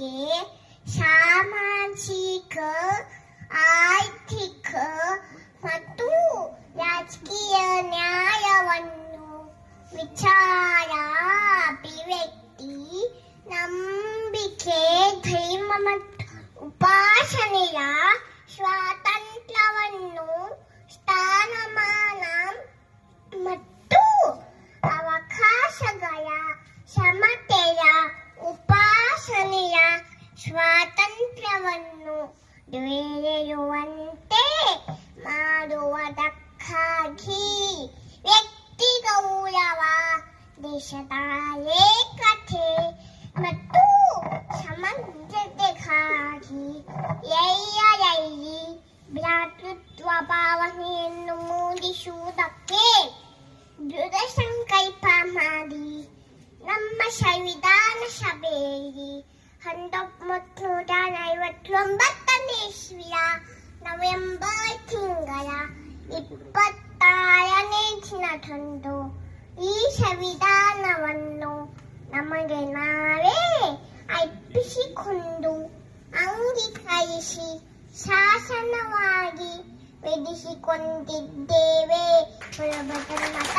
के ಸಾಮಾಜಿಕ ಆರ್ಥಿಕ ಮತ್ತು ರಾಜಕೀಯ ನ್ಯಾಯವನ್ನು ವಿಚಾರ ಅಭಿವ್ಯಕ್ತಿ ನಂಬಿಕೆ ಧರ್ಮ ಮತ್ತು ಉಪಾಸನೆಯ ಸ್ವಾತಂತ್ರ್ಯ ಸ್ವಾತಂತ್ರ್ಯವನ್ನು ದೊರೆಯುವಂತೆ ಮಾಡುವುದಕ್ಕಾಗಿ ವ್ಯಕ್ತಿ ಗೌರವ, ದೇಶದ ಏಕತೆ ಮತ್ತು ಸಮಗ್ರತೆಗಾಗಿ ಎಲ್ಲರಲ್ಲಿ ಭ್ರಾತೃತ್ವ ಭಾವನೆಯನ್ನು ಮೂಡಿಸುವುದಕ್ಕೆ ದೃಢ ಸಂಕಲ್ಪ ಮಾಡಿ ನಮ್ಮ ಸಂವಿಧಾನ ಸಭೆಯಲ್ಲಿ ಹತ್ತೊಂಬತ್ತು ನೂರ ಇಸ್ವಿಯ ನವೆಂಬರ್ ತಿಂಗಳ ಇಪ್ಪತ್ತಾರನೇ ದಿನದಂದು ಈ ಸಂವಿಧಾನವನ್ನು ನಮಗೆ ನಾವೇ ಅರ್ಪಿಸಿಕೊಂಡು ಅಂಗೀಕರಿಸಿ ಶಾಸನವಾಗಿ ವಿಧಿಸಿಕೊಂಡಿದ್ದೇವೆ ಮತ